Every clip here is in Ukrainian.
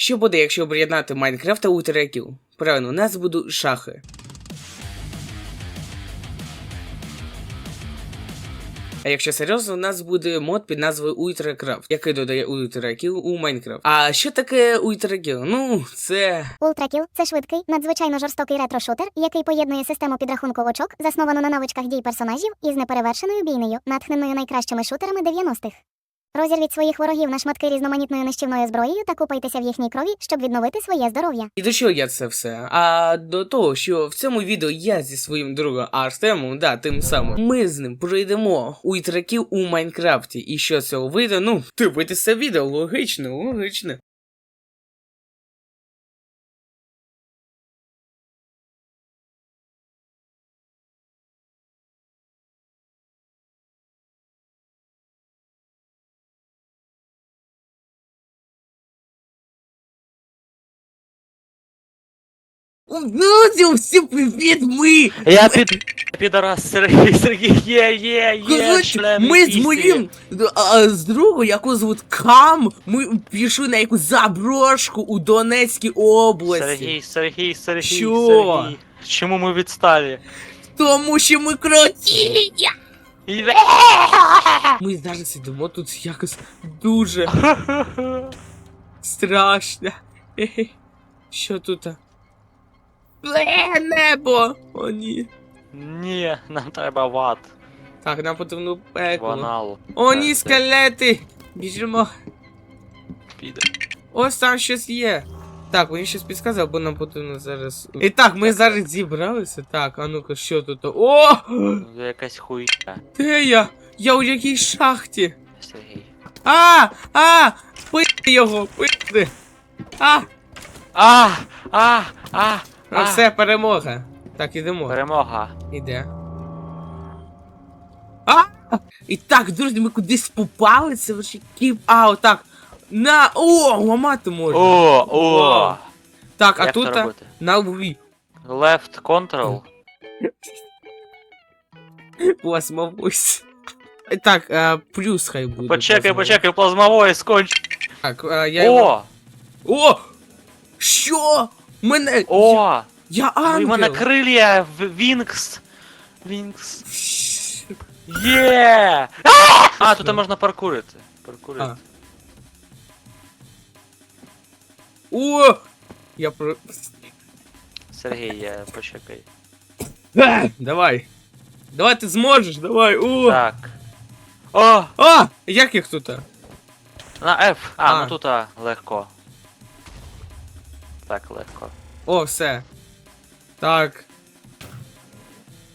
Що буде, якщо об'єднати Майнкрафт та Утереків? Правильно, у нас будуть шахи. А якщо серйозно, у нас буде мод під назвою Ультракрафт, який додає ультраків у Майнкрафт. А що таке ультракіл? Ну, це. Ultrakill – це швидкий, надзвичайно жорстокий ретро-шутер, який поєднує систему підрахунку очок, засновану на навичках дій персонажів, із неперевершеною бійнею, натхненою найкращими шутерами 90-х. Розірвіть своїх ворогів на шматки різноманітною нищівною зброєю та купайтеся в їхній крові, щоб відновити своє здоров'я. І до чого я це все? А до того, що в цьому відео я зі своїм другом Артемом, да, тим самим, ми з ним пройдемо ультраків у Майнкрафті. І що з цього вийде? Ну, дивитися відео, логічно, логічно. Всім привіт, ми! Я під... Підарас Сергій, Сергій, є, є, є, Коротше, члени ми з пісні. моїм а, з другом, яку звуть Кам, ми пішли на якусь заброшку у Донецькій області. Сергій, Сергій, Сергій, Що? Сергій. Чому ми відсталі? Тому що ми круті! І- Ми зараз сидимо тут якось дуже страшно. Що тут? Бле, небо! О, ні. Ні, нам треба ват. Так, нам потрібно пекло. Ванал. О, ні, скелети! Біжимо. Піде. Ось там щось є. Так, він щось підказав, бо нам потрібно зараз. І так, ми зараз зібралися. Так, а ну-ка, що тут? О! Це Якась хуйня. Де я? Я у якій шахті? Сергій. А! А! Пити його! Пити! А! А! А! А! А все, перемога. Так, ідемо. Перемога. Іде. А! І так, друзі, ми кудись попали, це вже кіп. А, отак. На! О! Ламати можна. О! О! Так, а Як тут робити? на лбі. Left control. Плазмовось. Так, а, плюс хай буде. Почекай, плазмовий. почекай, плазмової сконч. Так, а, я його... О! О! Що? Мене... О! Я У ангел! мене крилля в Вінкс. Вінкс. Є! А, тут можна паркурити. Паркурити. О! Я про... Сергій, я почекай. Давай. Давай, ти зможеш, давай. О! Так. О! А! Як їх тут? На F. А, А. ну тут а, легко. Так, легко. О, все. Так.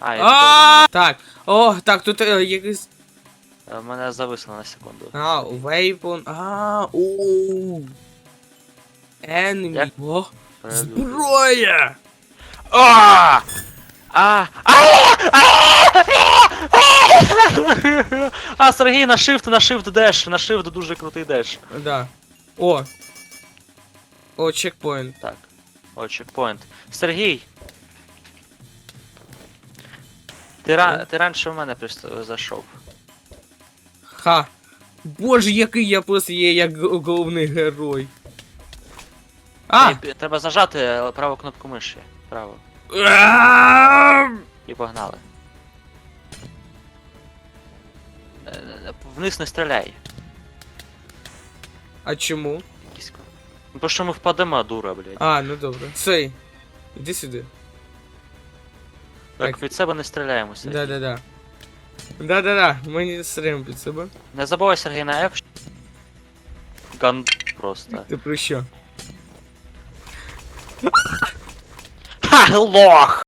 А, я! Так. О, так, тут е, якийсь. е, мене зависло на секунду. А, вейпон. А, о. Енмі. О, зброя! А! А! А! А, Сергій, на shift, на shift деш, на shift дуже крутий деш. Да. О. О, чекпоінт. Так. О, чекпоінт. Сергій! Ти, ра... ти раніше в мене просто зайшов. Ха. Боже, який я просто є як головний герой. А! Ні, треба зажати е, праву кнопку миші. Право. І погнали. Е, е, Вниз не стріляй. А чому? Якісь ко- Ну, бо що ми впадемо, дура, блядь. А, ну добре. Цей. Іди сюди. Так, так. від себе не стріляємо, Сергій. Да-да-да. Да-да-да, ми не стрим під себе. Не забувай, Сергій, на F. Ган просто. Ти про що? Ха, лох!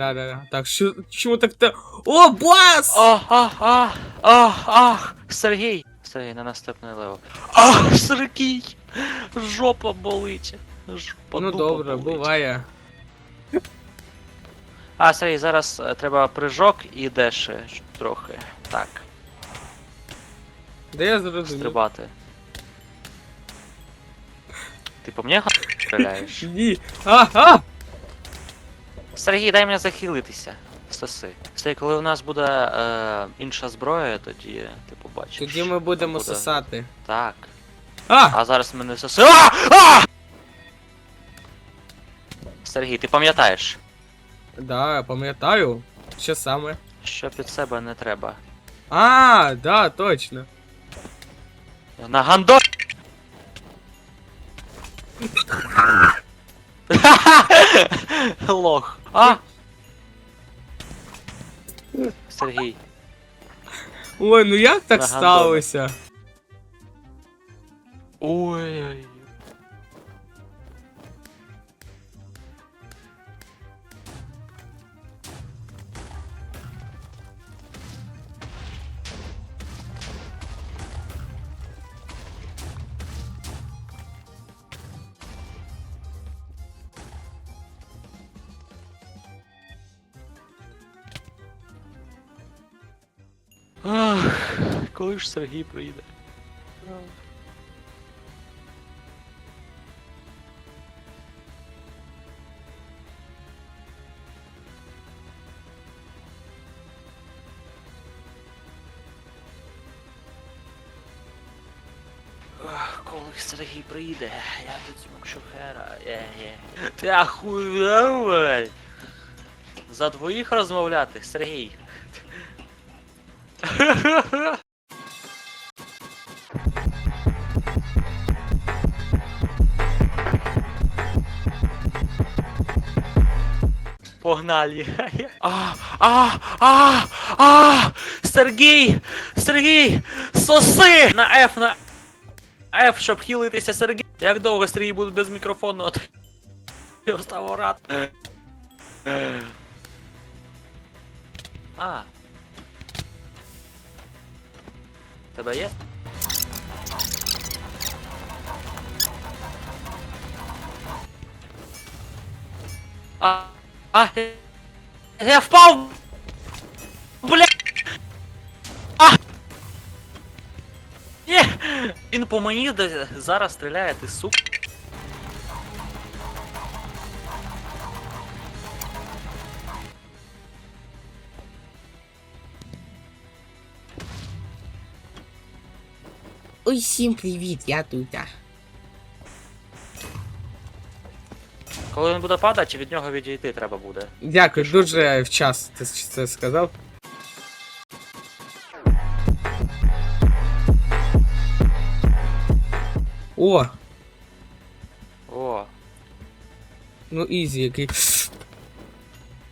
Да-да-да. Так, що, чому так то... О, бас! Ах, ах, ах, ах, ах, Сергій! Сергій, на наступний левел. Ах, Сергій! Жопа болить. Жопа ну дупа добре, болить. буває. А, Сергій, зараз е, треба прыжок і деше трохи. Так, Да я зрозумів. стрибати. Ти по мені га- стріляєш? Ні. А, а! Сергій, дай мені захилитися. Соси. Сергій, коли у нас буде е, інша зброя, тоді ти побачиш. Тоді ми будемо Буде. сосати. Так. А! А зараз мене соси. А! А! Сергій, ти пам'ятаєш, Да, пам'ятаю. Що саме? що під себе не треба. А, да, точно. На гандо. Лох. А! Сергій. Ой, ну як так На сталося? Ой-ой. Ах, коли ж Сергій прийде? Ах, коли Сергій прийде, я тут смокшу хера. Є-є. Ти ахуєвай! За двоїх розмовляти, Сергій. Погнали. А, а, а, а, Сергій! Сергій! Соси! На F, на F, щоб хілитися Сергій. Як довго Сергій буде без мікрофону? От... Я став рад. А. Тебе є? А, а, я впав! Бля! А! Ні! Він по мені де- зараз стріляє, ти сук. Ой, всім привіт, я тут. Коли він буде падати, від нього відійти треба буде. Дякую, дуже вчасно ти це сказав. О, О, ну ізі який.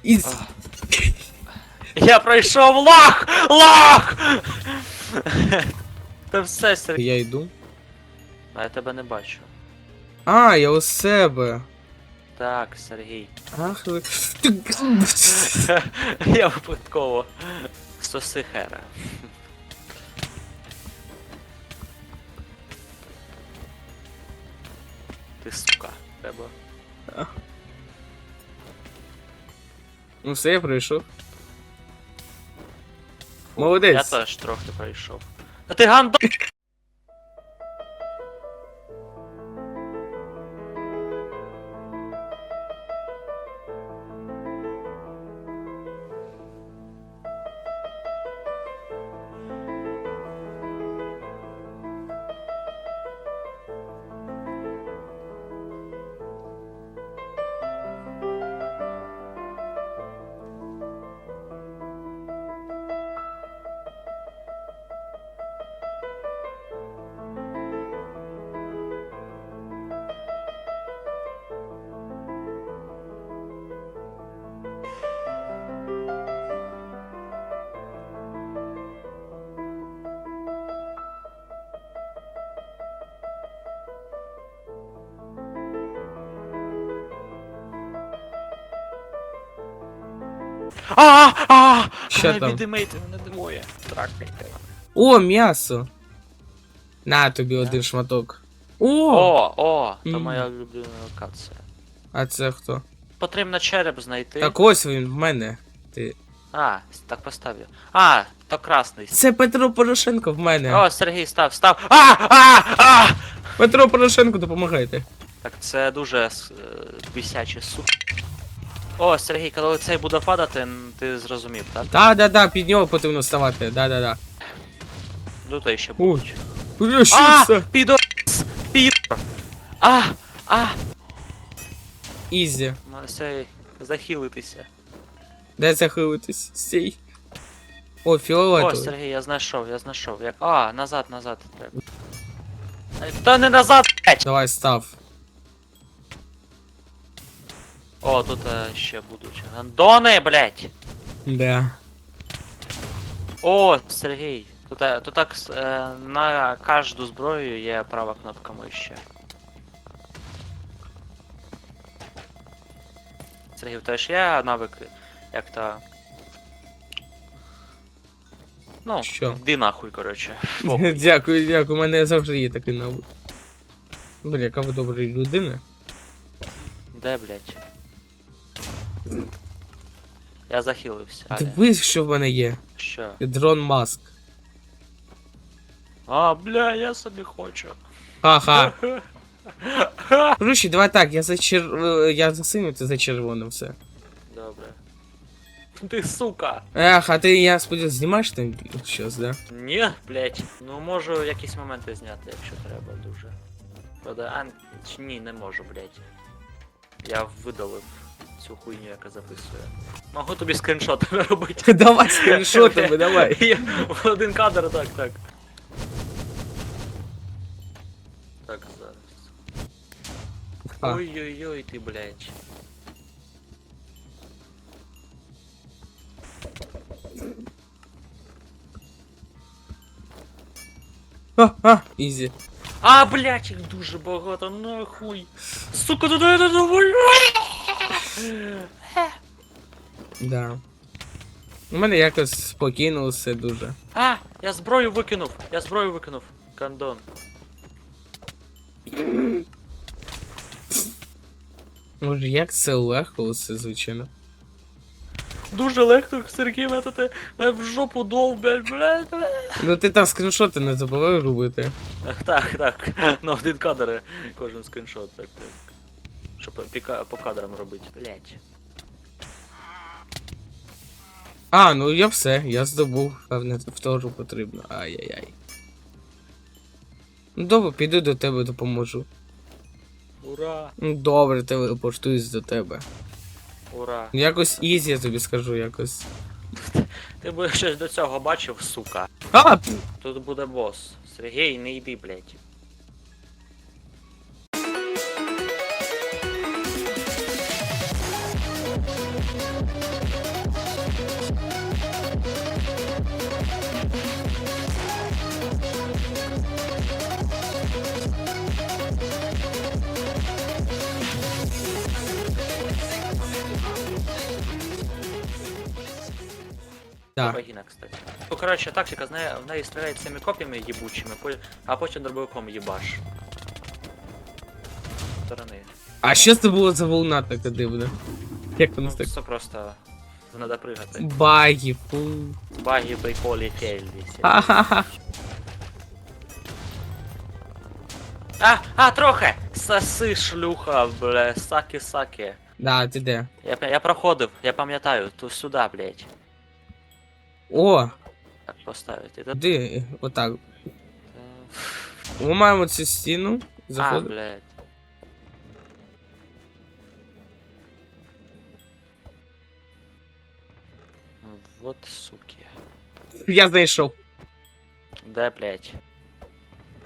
Із. я пройшов лох! Лох! Та все, Сергій. Я йду. А я тебе не бачу. А, я у себе. Так, Сергій. Ах ви. Я випадково. Соси хера. Ти сука, треба. Ну все, я пройшов. Я Молодець. теж трохи пройшов. Та ти гандо. А, а, Що там? Відімейте мене двоє. Тракайте. О, м'ясо. На тобі один шматок. О! О, о, Мгм. моя улюблена локація. А це хто? Потрібно череп знайти. Так ось він в мене. Ти. А, так поставлю. А, то красний. Це Петро Порошенко в мене. О, Сергій, став, став. А, а, а! Петро Порошенко, допомагайте. Так, це дуже е, бісяче сук. О, Сергій, коли цей буде падати, ти зрозумів, так? Да, да, да, під нього потрібно вставати. Да, да, да. Ну то ще що А! це? Підор! Підор! А! А! Ізі. Цей, захилитися. Де захилитись? Стій. О, О, фіолетовий. Сергій, я знайшов, я знайшов. Як... А, назад, назад. Та не назад, блять! Давай став. О, тут е, ще будуть. Гандони, блять! Да. О, Сергій. Тут, е, тут так с- е, на кожну зброю є права кнопка миші. Сергій, в тебе ж є навик, як то. Ну, Що? йди нахуй, коротше. Дякую, дякую, у мене завжди є такий навик. Бля, яка ви добра людина. Де, блять? Я захилився. Але Дивись, що в мене є. що? Дрон маск. А, бля, я собі хочу. Ха-ха. Короче, давай так, я за чер... е, я за синім, ти за червоним все. Добре. Ти сука. Ех, а ти, я сподіваюся, знімаєш там щось, да? Ні, блять. Ну можу якісь моменти зняти, якщо треба дуже. Правда, а чи ні, не можу, блять. Я видалив цю хуйню, яка записує. Могу тобі скріншот робити. Давай скріншотами, давай. Я в один кадр, так, так. Так, зараз. А. Ой-ой-ой, ти, блять. А, а, ізі. А, блять, їх дуже багато, нахуй. Сука, туди я не доволю. Да. У мене якось спокійно все дуже. А, я зброю викинув. Я зброю викинув. Кандон. Може, як це легко все, звичайно. Дуже легко, Сергій, метати в жопу долбять, блядь. Ну ти там скріншоти не забувай робити. Так, так. На один кадр е, кожен скріншот, так, так. Щоб піка- по кадрам робити. Блять. А, ну я все, я здобув, певне, втору потрібно. Ай-яй-яй. Ну добре, піду до тебе допоможу. Ура! Ну добре, телепортуюсь до тебе. Ура! Якось ізі, я тобі скажу, якось. Ти би щось до цього бачив, сука. А! Тут буде бос. Сергій, не йди, блять. Да. Вагіна, кстати. Ну, коротше, тактика, з неї, в неї стріляють цими коп'ями їбучими, а потім дробовиком їбаш. Сторони. А що це було за волна така дивна? Як воно Ну, так? це просто треба пригати. Баги, фу. Баги, приколі. Ха-ха-ха. А, а, трохи! Соси, шлюха, бля, саки-саки. Да, ти де? Я, я проходив, я пам'ятаю, то сюди, блядь. О, Так поставити. Та- де? Отак. маємо цю стіну. А, Заходимо. блядь. Вот суки. Я знайшов. Де, блядь?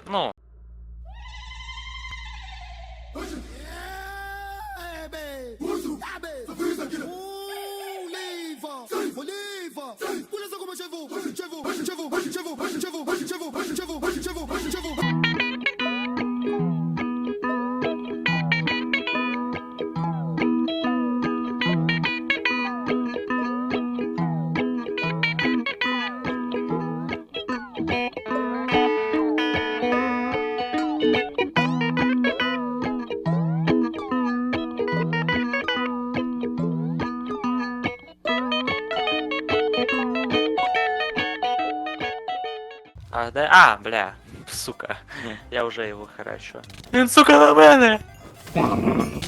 Ну, Civil, civil, civil, civil, civil, civil, civil, civil. А де. А, бля. Сука. Я вже його харачу. Він, сука, на мене!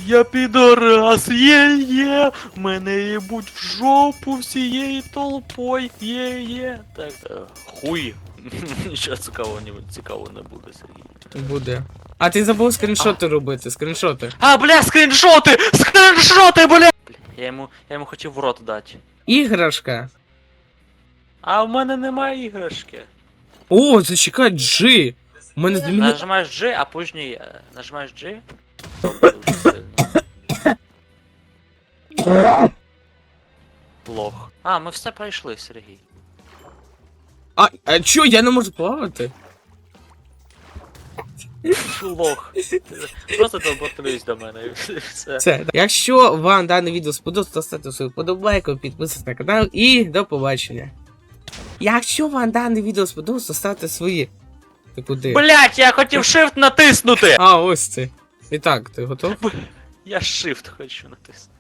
Я підорас, є-є, мене їбуть в жопу всією толпою, є-є. Так, е, хуй. Нічого цікавого не, цікавого не буде, Сергій. Буде. А ти забув скріншоти робити, скріншоти. А, бля, скріншоти! Скріншоти, бля! Я йому, я йому хотів в рот дати. Іграшка. А в мене немає іграшки. О, зачекай, G. У мене зміни... Нажимаєш G, а пужній е, нажимаєш G. Дуже сильно. Лох. А, ми все пройшли, Сергій. А, а чо, я не можу плавати? Лох. Просто телепортуюсь до мене і все. Це. Якщо вам дане відео сподобалось, то ставте свою подобайку, підписуйтесь на канал і до побачення. Якщо вам дане відео сподобалось, то ставте свої. Ти куди? Блять, я хотів shift натиснути! А, ось це. І так, ти готов? Я shift хочу натиснути.